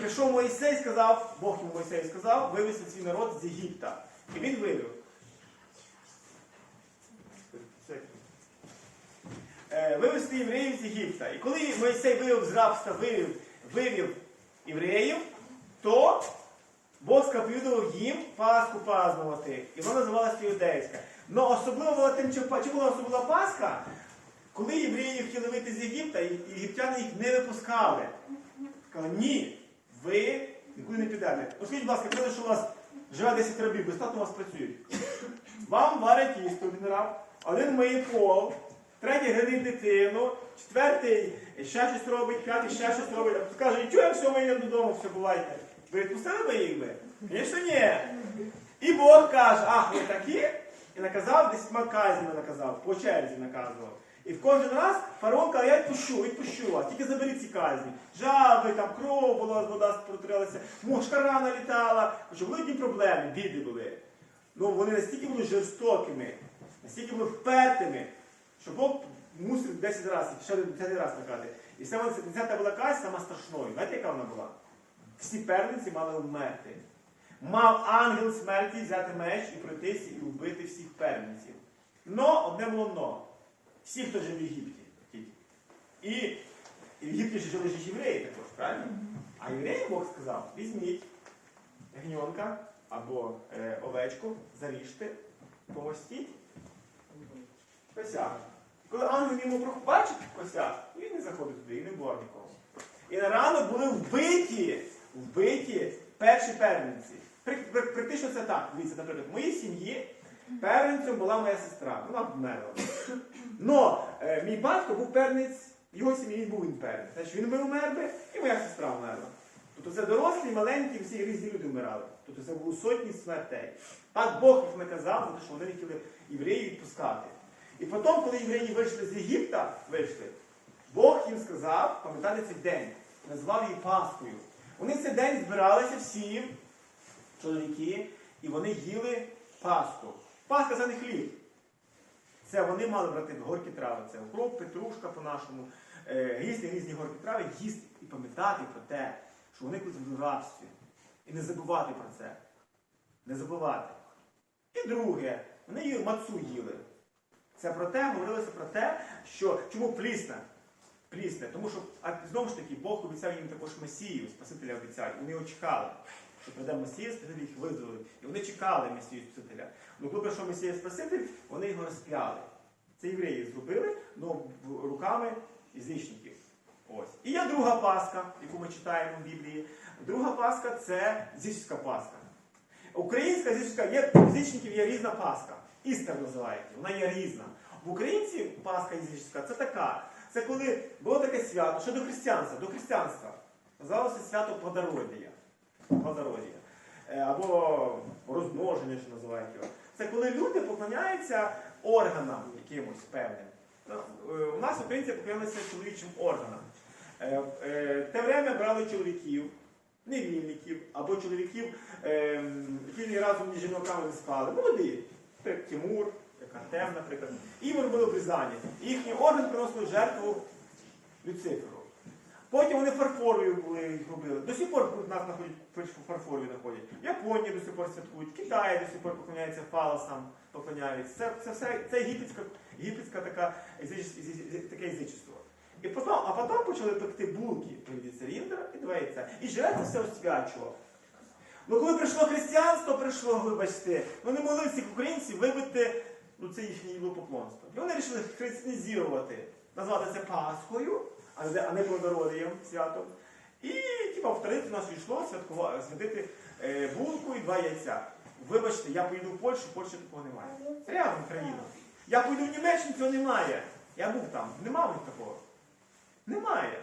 прийшов Моїсей, сказав, Бог йому Моїсею сказав, вивести свій народ з Єгипта. І він вивів. Е, Вивести євреїв з Єгипта. І коли Моїсей вивів з рабства, вивів, вивів євреїв, то Бог заповідував їм Пасху празднувати. І вона називалася Іудейська. Но особливо була тим, що чи була Пасха, коли євреї хотіли вийти з Єгипта, і єгиптяни їх не випускали. Сказали, ні, ви нікуди не підете. Ну скажіть, будь ласка, коли що у вас живе 10 рабів, безплатно у вас працюють. Вам варять їсти один раб, один миє пол, третій гринить дитину, четвертий ще щось робить, п'ятий ще щось робить. А тут каже, нічого, все, ми додому, все бувайте. Ви відпустили би їх би? Звісно, ні. І Бог каже, ах, ви такі? І наказав, десятьма казнями наказав, по черзі наказував. І в кожен раз фараон каже, я відпущу, відпущу вас, тільки заберіть ці казні. Жаби, там кров була, вода протрилася, мушкара налітала. Хоча були одні проблеми, біди були. Ну вони настільки були жорстокими, настільки були впертими, що Бог мусив 10 разів, ще 10 разів наказати. І саме 10 була казнь сама страшною. Знаєте, яка вона була? Всі первенці мали вмерти. Мав ангел смерті взяти меч і пройтися і вбити всіх первенців. Но одне було но. Всі, хто жив в Єгипті. І, в Єгипті жили ж євреї також, правильно? А євреям Бог сказав, візьміть гньонка або е, овечку, заріжте, помостіть косяк. Коли ангел йому бачить косяк, він не заходить туди і не бор нікого. І на ранок були вбиті, вбиті перші первенці. Практично це так. Дивіться, наприклад, в моїй сім'ї первенцем була моя сестра. Вона вмерла. Но е, мій батько був первенець, в його сім'ї він був він первенець. Значить, він би вмер би, і моя сестра вмерла. Тобто це дорослі, маленькі, всі різні люди вмирали. Тобто це було сотні смертей. Так Бог їх наказав, за те, що вони хотіли євреїв відпускати. І потім, коли євреї вийшли з Єгипта, вийшли, Бог їм сказав, пам'ятаєте цей день, назвав її Пасхою. Вони цей день збиралися всі чоловіки, і вони їли Пасху. Пасха це не хліб. Це вони мали брати горкі трави. Це укроп, петрушка по-нашому, е, різні різні горкі трави, їсти і пам'ятати про те, що вони колись в рабстві. І не забувати про це. Не забувати. І друге, вони їли мацу їли. Це про те, говорилося про те, що чому плісна? Плісне, тому що а, знову ж таки Бог обіцяв їм також Месію, Спасителя обіцяв. Вони його чекали, що прийде Месія, Спаситель їх визволить. І вони чекали Месію Спасителя. Ну коли прийшов Месія Спаситель, вони його розп'яли. Це євреї зробили, ну руками язичників. Ось. І є друга Пасха, яку ми читаємо в Біблії. Друга Пасха це зічська Пасха. Українська зічська, є у зічників є різна Пасха. Істер називається, вона є різна. В українців Пасха язичська це така. Це коли було таке свято, що до християнства, до християнства. Називалося свято Плодородія. Плодородія. Е, Або розмноження, що називають його. Це коли люди поклоняються органам якимось певним. Ну, е, У нас українці поклонялися чоловічим органам. Е, Те время брали чоловіків, невільників, або чоловіків, які ні разу ні з жінками не спали. Молоді. Тимур, Артем, наприклад. Їм робили обрізання. Їхній орган приносили жертву Люциферу. Потім вони фарфорові були робили. До сих пор нас знаходять фарфорові знаходять. Японія до сих пор святкують, Китай до сих пор поклоняється фалосам, поклоняються. Це, це все це єгипетська, єгипетська така таке язичество. І потім, а потім почали пекти булки від циліндра і два яйця. І жертва все освячував. Ну коли прийшло християнство, прийшло, вибачте, ну не могли цих українців вибити ну, це їхнє поклонство. І вони вирішили християнізувати, назвати це Пасхою, а не, плодородієм святом. І типа в традицію нас йшло святкувати, святити е, булку і два яйця. Вибачте, я поїду в Польщу, в Польщі такого немає. Це рядом країна. Я поїду в Німеччину, цього немає. Я був там, нема в них такого. Немає.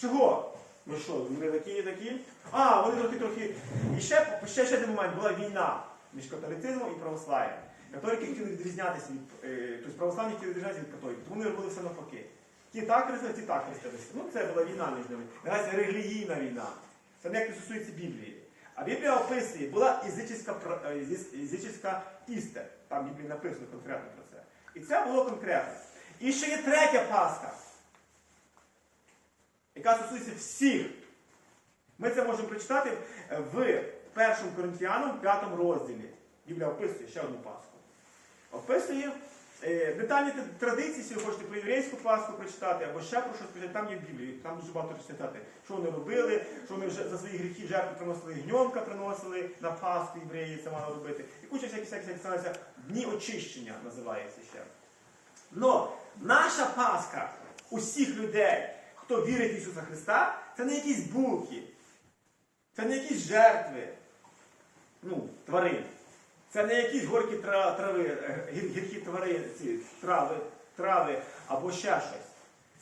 Чого? Ну що, вони такі, такі. А, вони трохи трохи. І ще, ще, ще один момент була війна між католицизмом і православ'ям. Католики хотіли відрізнятися від. Е, тобто православні хотіли відрізнятися від католиків, тому вони робили все навпаки. Ті так хрестили, ті так хрестилися. Ну це була війна між ними. Наразі релігійна війна. Це ніяк не стосується Біблії. А Біблія описує, була язичська, пр- е, істер. Там в написано конкретно про це. І це було конкретно. І ще є третя Пасха, яка стосується всіх Ми це можемо прочитати в першому Коринтіянам, п'ятому розділі. Біблія описує ще одну Пасху. Описує детальні традиції, якщо ви хочете про єврейську Пасху прочитати, або ще про щось прочитати, там є в Біблії, там дуже багато читати, що вони робили, що вони вже за свої гріхи жертви приносили, гньомка приносили на Пасху, євреї це мали робити. І куча всяких всяких становиться дні очищення називається ще. Но наша Пасха усіх людей, хто вірить в Ісуса Христа, це не якісь булки, це не якісь жертви, ну, тварин. Це не якісь горькі тра- трави, е, гір- гіркі твари, трави, трави або ще щось.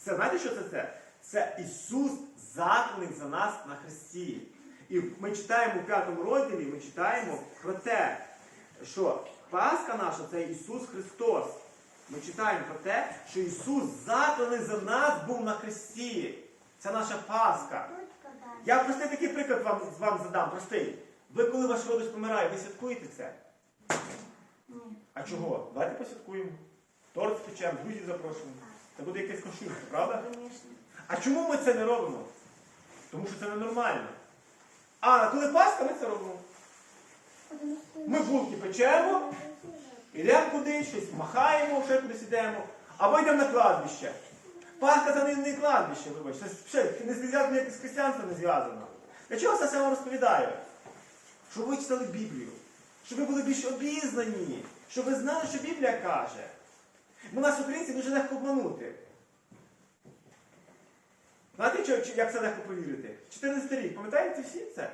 Це знаєте, що це це? Це Ісус заклик за нас на Христі. І ми читаємо у п'ятому розділі, ми читаємо про те, що Пасха наша це Ісус Христос. Ми читаємо про те, що Ісус закланий за нас був на Христі. Це наша Пасха. Я простий такий приклад вам, вам задам, простий. Ви, коли ваш родич помирає, ви святкуєте це? А чого? Давайте посвяткуємо. Торт спечемо, друзів запрошуємо. Це буде якесь кошівство, правда? А чому ми це не робимо? Тому що це ненормально. А коли Пасха, ми це робимо. Ми булки печемо, йдемо кудись, щось махаємо, ще кудись йдемо, або йдемо на кладбище. Пасха це не кладбище, вибачте, це не зв'язано як з християнством не зв'язано. Для чого це все вам розповідаю? Щоб ви читали Біблію, щоб ви були більш обізнані, щоб ви знали, що Біблія каже. Бо нас, українців, дуже легко обманути. Знаєте, як це легко повірити? 14 рік, пам'ятаєте всі це?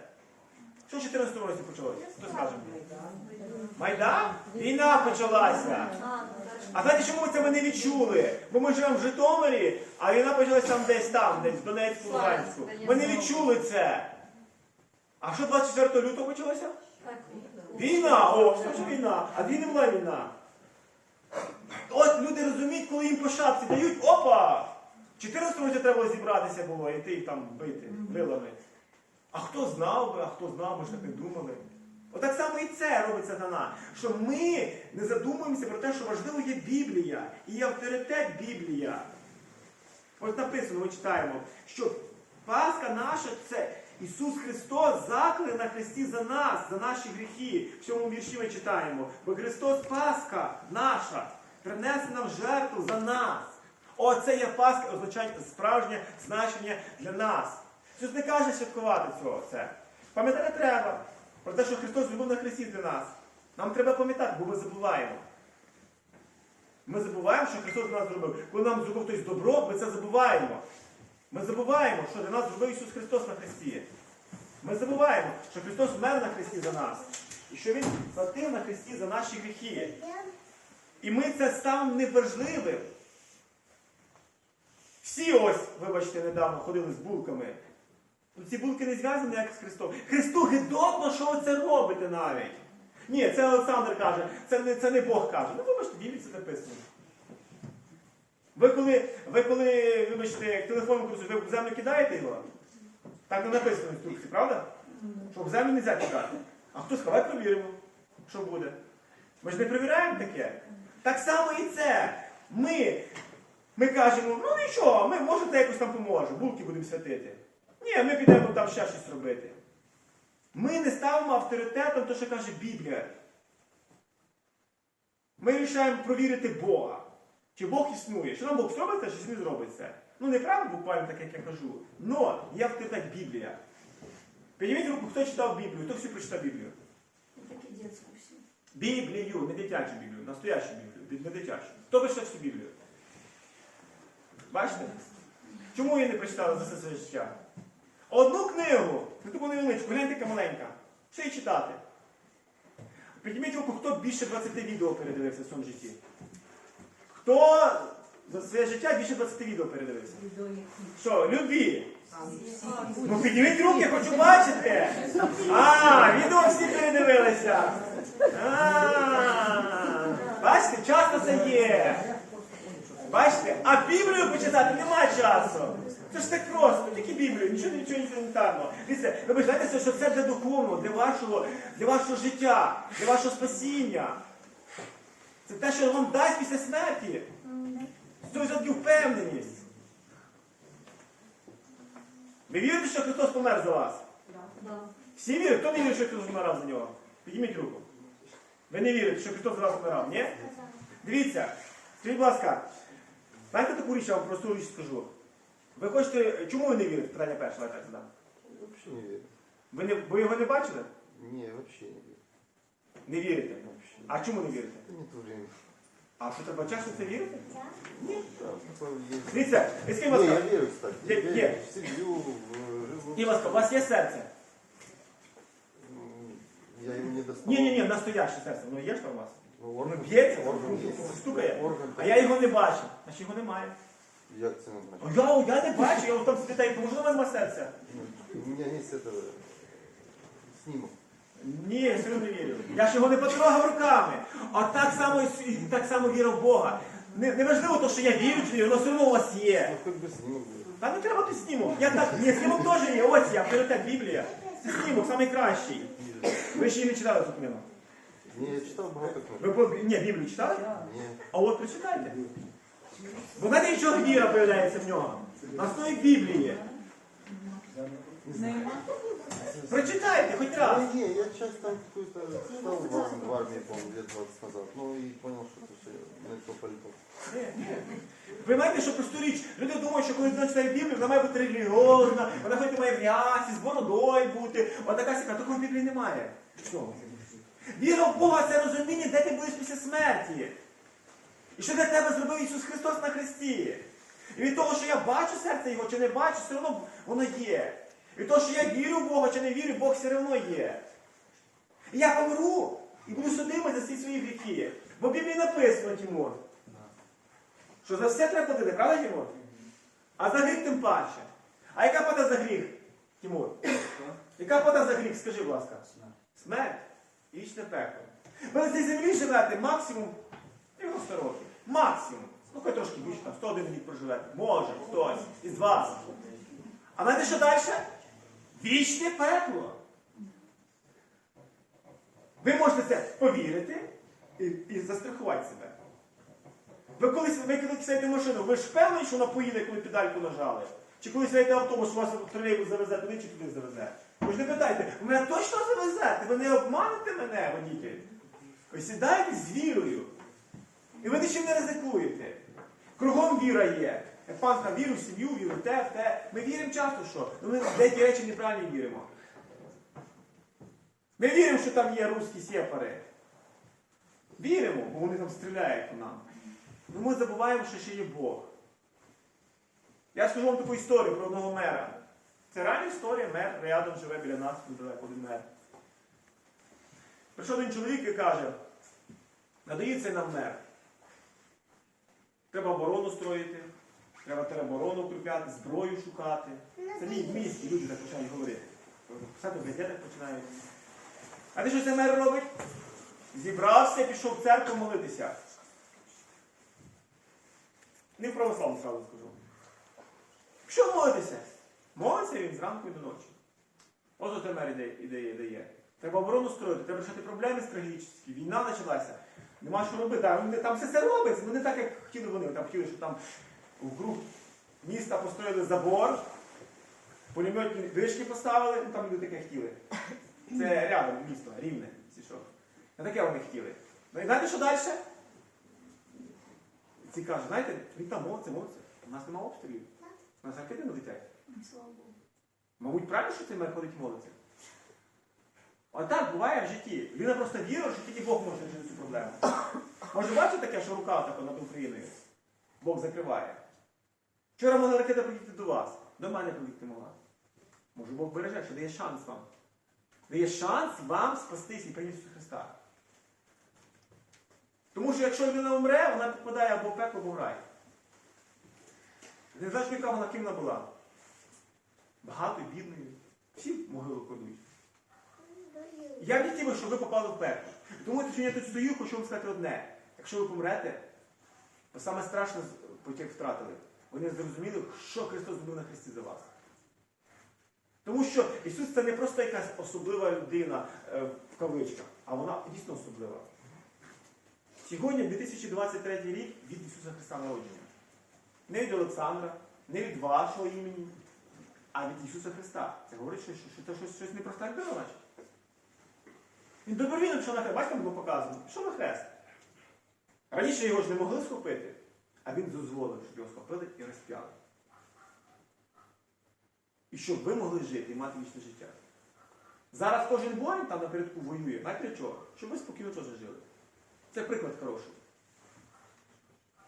Що в 14 році почалося? Хто скаже? Майдан? Війна почалася. А знаєте, чому це ми не відчули? Бо ми живемо в Житомирі, а війна почалася там десь там, десь в Донецьку, Луганську. Ми не відчули це. А що 24 лютого почалося? Війна! О, що ж війна? А дві не була війна. От люди розуміють, коли їм по шапці дають, опа! В 14 році треба було зібратися було, і йти їх там бити вилами. А хто знав би, а хто знав, ми ж так не думали. Отак само і це робить сатана. Що ми не задумуємося про те, що важливо є Біблія і є авторитет Біблія. Ось написано, ми читаємо, що Пасха наша це Ісус Христос заклик на Христі за нас, за наші гріхи. В цьому вірші ми читаємо. Бо Христос Пасха наша, принесена в жертву за нас. Оце є Пасха, означає справжнє значення для нас. Ісус не каже святкувати цього. Це. Пам'ятати треба про те, що Христос любив на Христі для нас. Нам треба пам'ятати, бо ми забуваємо. Ми забуваємо, що Христос для нас зробив. Коли нам зробив хтось добро, ми це забуваємо. Ми забуваємо, що для нас зробив Ісус Христос на Христі. Ми забуваємо, що Христос вмер на Христі за нас. І що Він платив на Христі за наші гріхи. І ми це ставимо неважливим. Всі ось, вибачте, недавно ходили з булками. Ну, ці булки не зв'язані як з Христом. Христу гидотно, що ви це робите навіть. Ні, це Олександр каже, це не, це не Бог каже. Ну, вибачте, це написано. Ви коли, ви коли, вибачте, телефон користуєте, ви в землю кидаєте його? Так не написано в інструкції, правда? Що в землю не можна кидати. А хто сказав, давай перевіримо, що буде. Ми ж не перевіряємо таке. Так само і це. Ми, ми кажемо, ну нічого, ми може це якось там поможе, булки будемо святити. Ні, ми підемо там ще щось робити. Ми не ставимо авторитетом те, що каже Біблія. Ми вирішаємо провірити Бога. Чи Бог існує? Що нам Бог зробить це, чи не зробить це? Ну неправда буквально так, як я кажу. Но є авторитет Біблія. Підніміть руку, хто читав Біблію, хто всі прочитав Біблію. Всі. Біблію, не дитячу Біблію, настоящу Біблію, не дитячу. Хто прочитав всю Біблію? Бачите? Чому її не прочитали за все своє життя? Одну книгу, ну таку невеличку, гляньте яка маленька. Що її читати? Підніміть руку, хто більше 20 відео передивився в своєму житті? Хто за своє життя більше 20 відео передивився? Що, любі? Ну підніміть руки, хочу бачити. А, відео всі передивилися. Бачите, часто це є. Бачите? А Біблію почитати нема часу. Це ж так просто, тільки Біблію, нічого, нічого, тарно. Дивіться, ви знаєте, що це для духовного, для вашого, для вашого життя, для вашого спасіння. Це те, що вам дасть після смерті. 100% впевненість. Ви вірите, що Христос помер за вас? Всі вірять? Хто не вірить, що Христос помирав за нього? Підніміть руку. Ви не вірите, що Христос за вас помирав, ні? Дивіться, скажіть, будь ласка, знаєте таку річ, я вам просту річ скажу. Ви хочете, чому ви не вірите? Питання перше, давайте так задам. Вообще не верю. Ви, не, ви його не бачили? Не, вообще не верю. Не вірите. А чому не вірите? Это нет времени. А що треба часу це вірити? Есть. Дивіться, і скажіть, Не, будь я ласка, кстати. Я- Я верю в семью, в живу. будь ласка, у вас є серце? Я его не достал. Ні, ні, ні, настояще серце, воно є ж там у вас? Ну, Воно орган, б'ється, орган есть. стукає. Орган А я його не бачу, значить його немає. Як це не А значить? Я, я не бачу, я от там спитаю, поможу на мене серця. Ну, У меня есть это снимок. Ні, я все одно не вірю. Я ж його не потрогав руками. А так само, і так само віра в Бога. Не, не то, що я вірю, чи ні, воно все одно у вас є. Ну, хоть бы снимок. Та не треба тут снімок. Я так, ні, снімок теж є. Ось я, авторитет Біблія. Це снімок, найкращий. Ви ще її не читали цю книгу? Не, я читал багато книг. Ви по- ні, Біблію читали? Ні. А от прочитайте. Бо знаєте, від чого віра появляється в нього? На основі Біблії. Прочитайте хоч раз. Ну, не, я часть там какую-то читал в, ар- в армии, по-моему, лет 20 назад. Ну и понял, что это все на то пальто. Ні, ні. Ви що просту річ, люди думають, що коли людина читає Біблію, вона має бути релігіозна, вона хоч має в рясі, з бородою бути. Отака сяка, такої в Біблії немає. Що? Віра в Бога це розуміння, де ти будеш після смерті. І що для тебе зробив Ісус Христос на Христі. І від того, що я бачу серце Його чи не бачу, все одно воно є. Від того, що я вірю в Бога чи не вірю, Бог все одно є. І я помру і буду судимий за всі свої гріхи. Бо в Біблії написано, Тимур, що за все треба платити, правда, Тимур? А за гріх тим паче. А яка плата за гріх, Тимур? Яка плата за гріх, скажи, будь ласка? Смерть. І вічне пекло. Ви на цій землі живете максимум 90 років. Максимум. Ну, хай трошки більше, там 101 рік проживете. Може, хтось із вас. А знаєте, що далі? Вічне пекло. Ви можете це повірити і, і застрахувати себе. Ви колись ви коли сядете в машину, ви ж впевнені, що вона поїде, коли педальку нажали? Чи коли в автобус, вас тролейбус завезе туди чи туди завезе? Ви ж не питайте, ви мене точно завезете? Ви не обманете мене, водитель? Ви сідаєте з вірою. І ви нічим не ризикуєте. Кругом віра є. Як пан сказав, віру в сім'ю, віру в те, в те. Ми віримо часто, що ну, ми в деякі речі неправильно віримо. Ми віримо, що там є русські сепари. Віримо, бо вони там стріляють по нам. Ну ми забуваємо, що ще є Бог. Я скажу вам таку історію про одного мера. Це реальна історія, мер рядом живе біля нас, недалеко один мер. Прийшов один чоловік і каже, надається нам мер. Треба оборону строїти, треба тероборону укріпляти, зброю шукати. Це мій в місті люди так починають говорити. Писати в газетах починають. А ти що це мер робить? Зібрався, пішов в церкву молитися. Не в православну сразу скажу. Що молитися? Молиться він зранку і до ночі. Ось оце мер ідея, дає. Треба оборону строїти, треба рішати проблеми стратегічні. Війна почалася. Нема що робити. А вони- Там все це робиться. Ну не так, як хотіли вони. Там хотіли, щоб там вкруг міста построїли забор, пулеметні вишки поставили, ну там люди таке хотіли. Це рядом місто, рівне. Не таке вони хотіли. Ну і знаєте, що далі? Ці кажуть, знаєте, він там молиться, молиться. У нас нема обстрілів. У нас ракети не летять. Слава Богу. Мабуть, правильно, що цей мер ходить молиться? А так буває в житті. Людина просто вірить, що тільки Бог може вирішити цю проблему. Може бачите таке, що рука така над Україною? Бог закриває. Вчора могла ракета прилетіти до вас, до мене прилетіти могла. Може Бог береже, що дає шанс вам. Дає шанс вам спастись і прийняти Христа. Тому що якщо людина умре, вона попадає або в пекло, або в рай. Не знаєш, яка вона ким вона була? Багатою, бідною. Всі могилу кладуть. Я б хотів, щоб ви попали в пекло. Тому що я тут стою, хочу вам сказати одне. Якщо ви помрете, то саме страшне потік втратили. Вони зрозуміли, що Христос зробив на Христі за вас. Тому що Ісус це не просто якась особлива людина е, в кавичках, а вона дійсно особлива. Сьогодні 2023 рік від Ісуса Христа народження. Не від Олександра, не від вашого імені, а від Ісуса Христа. Це говорить, що, що це щось, щось непроста людина, значить. Він добровільно пішов на хрест. Бачите, було показано. Пішов на хрест. Раніше його ж не могли схопити, а він дозволив, щоб його схопили і розп'яли. І щоб ви могли жити і мати вічне життя. Зараз кожен воїн там напередку воює. Знаєте для чого? Щоб ви спокійно теж жили. Це приклад хороший.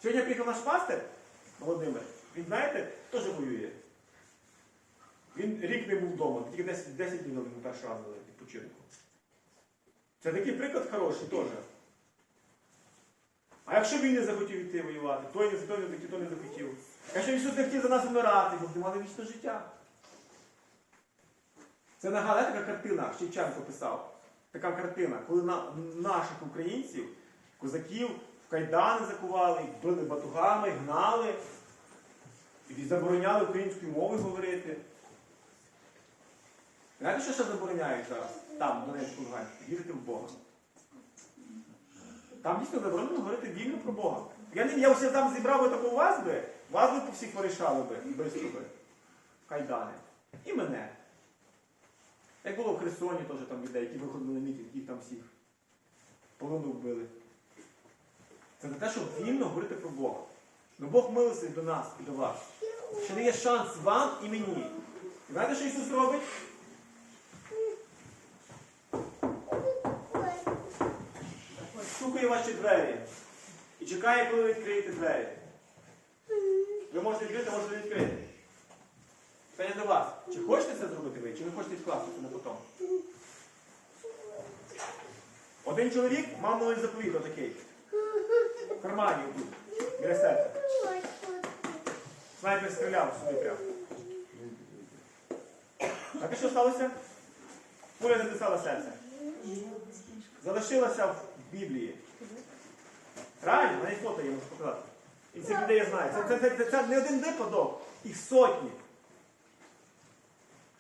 Сьогодні приїхав наш пастир Володимир. Він, знаєте, теж воює. Він рік не був вдома, тільки 10, 10 днів йому перший раз відпочинку. Це такий приклад хороший теж. А якщо він не захотів йти воювати, той не той не захотів, той не захотів. Якщо Ісус не хотів за нас вмирати, бо не мали вічне життя. Це нагадує така картина, Шевченко писав. Така картина, коли на, наших українців, козаків в кайдани закували, били батугами, гнали, і забороняли українською мовою говорити. Знаєте, що ще забороняють зараз? Там, в Донецьку Луганську, вірити в Бога. Там дійсно заборонено говорити вільно про Бога. Я, не, я все там зібрав би таку вас би, вас би по всіх порішали би, швидко би. Кайдани. І мене. Як було в Херсоні теж там людей, які виходили на мітинг, їх там всіх полону вбили. Це не те, щоб вільно говорити про Бога. Ну Бог милостивий до нас і до вас. Що дає шанс вам і мені. І знаєте, що Ісус робить? Стукає ваші двері. І чекає, коли ви відкриєте двері. Ви можете відкрити, можете відкрити. Питання до вас. Чи хочете це зробити ви, чи ви хочете відкласти це на потом? Один чоловік мав новий заповіт отакий. В кармані отут, біля серця. Снайпер стріляв сюди прямо. Так і що сталося? Пуля записала серце. Залишилася в Біблії. Правильно? Навіть фото я можу показати. І цих людей я знаю. Це, це, це, це не один випадок, їх сотні.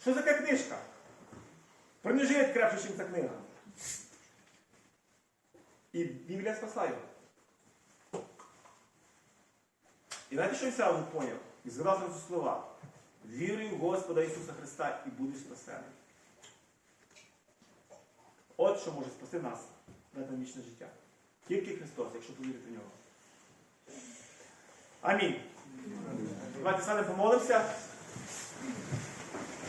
Що за книжка? Принижує крепше, ніж ця книга. І Біблія спасла його. І знаєте, що Ісав поняв? І згадав зразу слова. Віруй в Господа Ісуса Христа і будеш спасений. От що може спасти нас на вічне життя. Тільки Христос, якщо повірити в нього. Амінь. Давайте саме помолимося.